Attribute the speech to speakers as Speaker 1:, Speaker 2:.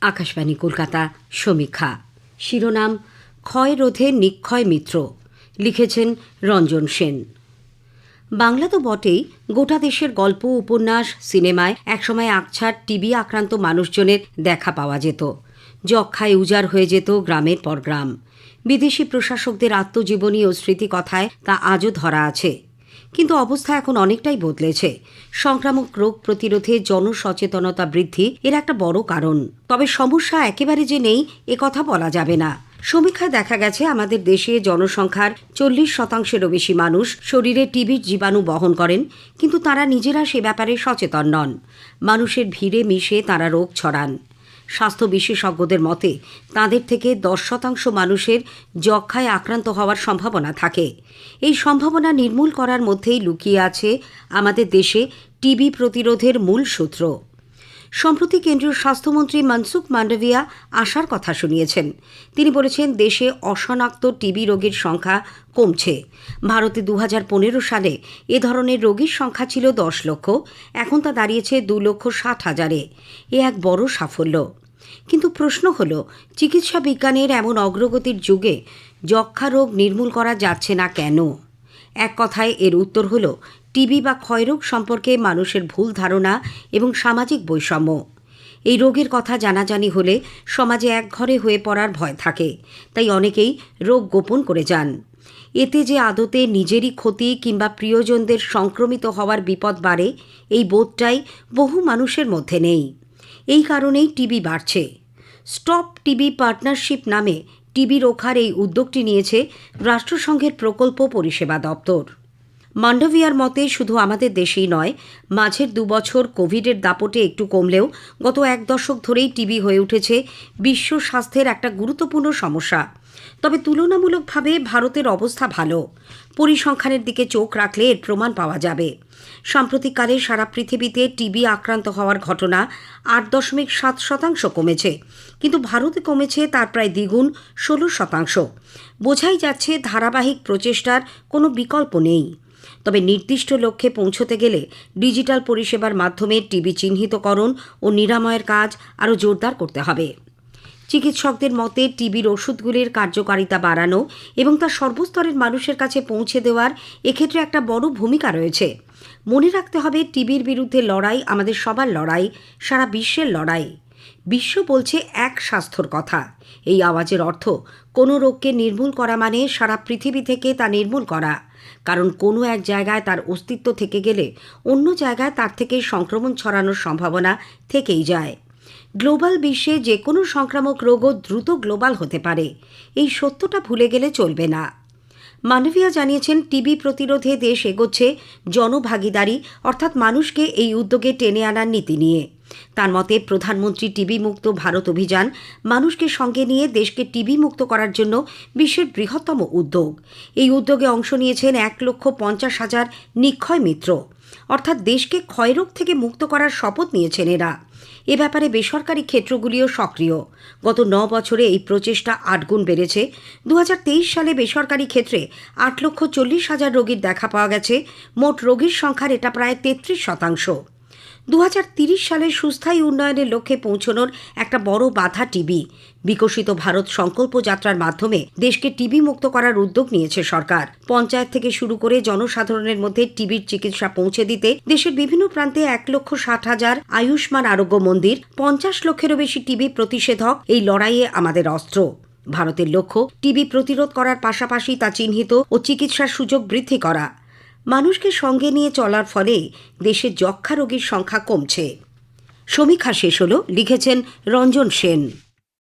Speaker 1: আকাশবাণী কলকাতা, সমীক্ষা। শিরোনাম, ক্ষয় রোধে নিক্ষয় মিত্র। লিখেছেন রঞ্জন সেন। বাংলা তো বটেই, গোটা দেশের গল্প, উপন্যাস, সিনেমায় একসময় আকছার টিবি আক্রান্ত মানুষজনের দেখা পাওয়া যেত। যক্ষায় উজাড় হয়ে যেত গ্রামের পর গ্রাম। বিদেশি প্রশাসকদের আত্মজীবনী ও স্মৃতিকথায় তা আজও ধরা আছে। কিন্তু অবস্থা এখন অনেকটাই বদলেছে। সংক্রামক রোগ প্রতিরোধে জনসচেতনতা বৃদ্ধি এর একটা বড় কারণ। তবে সমস্যা একেবারে যে নেই, এ কথা বলা যাবে না। সমীক্ষায় দেখা গেছে, আমাদের দেশে জনসংখ্যার চল্লিশ শতাংশেরও বেশি মানুষ শরীরে টিবির জীবাণু বহন করেন, কিন্তু তারা নিজেরা সে ব্যাপারে সচেতন নন। মানুষের ভিড়ে মিশে তারা রোগ ছড়ান। স্বাস্থ্য বিশেষজ্ঞদের মতে, তাদের থেকে দশ শতাংশ মানুষের যক্ষায় আক্রান্ত হওয়ার সম্ভাবনা থাকে। এই সম্ভাবনা নির্মূল করার মধ্যেই লুকিয়ে আছে আমাদের দেশে টিবি প্রতিরোধের মূল সূত্র। সম্প্রতি কেন্দ্রীয় স্বাস্থ্যমন্ত্রী মনসুখ মান্ডভিয়া আশার কথা শুনিয়েছেন। তিনি বলেছেন, দেশে অশনাক্ত টিবি রোগীর সংখ্যা কমছে। ভারতে দু হাজার পনেরো সালে এ ধরনের রোগীর সংখ্যা ছিল দশ লক্ষ, এখন তা দাঁড়িয়েছে দু লক্ষ ষাট হাজারে। এ এক বড় সাফল্য। কিন্তু প্রশ্ন হল, চিকিৎসা বিজ্ঞানের এমন অগ্রগতির যুগে যক্ষা রোগ নির্মূল করা যাচ্ছে না কেন? এক কথায় এর উত্তর হল, টিবি বা ক্ষয়রোগ সম্পর্কে মানুষের ভুল ধারণা এবং সামাজিক বৈষম্য। এই রোগের কথা জানাজানি হলে সমাজে একঘরে হয়ে পড়ার ভয় থাকে, তাই অনেকেই রোগ গোপন করে যান। এতে যে আদতে নিজেরই ক্ষতি কিংবা প্রিয়জনদের সংক্রমিত হওয়ার বিপদ বাড়ে, এই বোধটাই বহু মানুষের মধ্যে নেই। এই কারণেই টিবি বাড়ছে। স্টপ টিবি পার্টনারশিপ নামে টিবি রোখার এই উদ্যোগটি নিয়েছে রাষ্ট্রসংঘের প্রকল্প পরিষেবা দপ্তর। মান্ডভিয়ার মতে শুধু আমাদের দেশেই নয়, মাঝের দুবছর কোভিডের দাপটে একটু কমলেও গত এক দশক ধরেই টিবি হয়ে উঠেছে বিশ্ব স্বাস্থ্যের একটা গুরুত্বপূর্ণ সমস্যা। তবে তুলনামূলকভাবে ভারতের অবস্থা ভালো। পরিসংখ্যানের দিকে চোখ রাখলে এর প্রমাণ পাওয়া যাবে। সাম্প্রতিককালে সারা পৃথিবীতে টিবি আক্রান্ত হওয়ার ঘটনা আট দশমিক সাত শতাংশ কমেছে। কিন্তু ভারতে কমেছে তার প্রায় দ্বিগুণ ষোলো শতাংশ। বোঝাই যাচ্ছে ধারাবাহিক প্রচেষ্টার কোনো বিকল্প নেই। তবে নির্দিষ্ট লক্ষ্যে পৌঁছতে গেলে ডিজিটাল পরিষেবার মাধ্যমে টিবি চিহ্নিতকরণ ও নিরাময়ের কাজ আরও জোরদার করতে হবে। চিকিৎসকদের মতে, টিবির ওষুধগুলির কার্যকারিতা বাড়ানো এবং তা সর্বস্তরের মানুষের কাছে পৌঁছে দেওয়ার এক্ষেত্রে একটা বড় ভূমিকা রয়েছে। মনে রাখতে হবে, টিবির বিরুদ্ধে লড়াই আমাদের সবার লড়াই, সারা বিশ্বের লড়াই। বিশ্ব বলছে এক স্বাস্থ্যর কথা। এই আওয়াজের অর্থ, কোনো রোগকে নির্মূল করা মানে সারা পৃথিবী থেকে তা নির্মূল করা। কারণ কোনো এক জায়গায় তার অস্তিত্ব থেকে গেলে অন্য জায়গায় তার থেকে সংক্রমণ ছড়ানোর সম্ভাবনা থেকেই যায়। গ্লোবাল বিশ্বে যে কোনো সংক্রামক রোগও দ্রুত গ্লোবাল হতে পারে। এই সত্যটা ভুলে গেলে চলবে না। মানবিয়া জানিয়েছেন, টিবি প্রতিরোধে দেশ এগোচ্ছে জনভাগিদারি, অর্থাৎ মানুষকে এই উদ্যোগে টেনে আনার নীতি নিয়ে। তার মতে, প্রধানমন্ত্রী টিবি মুক্ত ভারত অভিযান মানুষকে সঙ্গে নিয়ে দেশকে টিবি মুক্ত করার জন্য বিশ্বের বৃহত্তম উদ্যোগ। এই উদ্যোগে অংশ নিয়েছেন এক লক্ষ পঞ্চাশ হাজার নিক্ষয় মিত্র। অর্থাৎ দেশকে ক্ষয়রোগ থেকে মুক্ত করার শপথ নিয়েছেন এরা। এ ব্যাপারে বেসরকারি ক্ষেত্রগুলিও সক্রিয়। গত ন বছরে এই প্রচেষ্টা আটগুণ বেড়েছে। দু হাজার তেইশ সালে বেসরকারি ক্ষেত্রে আট লক্ষ চল্লিশ হাজার রোগীর দেখা পাওয়া গেছে। মোট রোগীর সংখ্যার এটা প্রায় তেত্রিশ শতাংশ। দু সালের সুস্থায়ী উন্নয়নের লক্ষ্যে পৌঁছনোর একটা বড় বাধা টিবি। বিকশিত ভারত সংকল্প যাত্রার মাধ্যমে দেশকে টিবি মুক্ত করার উদ্যোগ নিয়েছে সরকার। পঞ্চায়েত থেকে শুরু করে জনসাধারণের মধ্যে টিবির চিকিৎসা পৌঁছে দিতে দেশের বিভিন্ন প্রান্তে এক লক্ষ ষাট হাজার আয়ুষ্মান আরোগ্য মন্দির, পঞ্চাশ লক্ষেরও বেশি টিবি প্রতিষেধক এই লড়াইয়ে আমাদের অস্ত্র। ভারতের লক্ষ্য টিবি প্রতিরোধ করার পাশাপাশি তা চিহ্নিত ও চিকিৎসার সুযোগ বৃদ্ধি করা। মানুষকে সঙ্গে নিয়ে চলার ফলে দেশে যক্ষা রোগীর সংখ্যা কমছে। সমীক্ষা শেষ হল, লিখেছেন রঞ্জন সেন।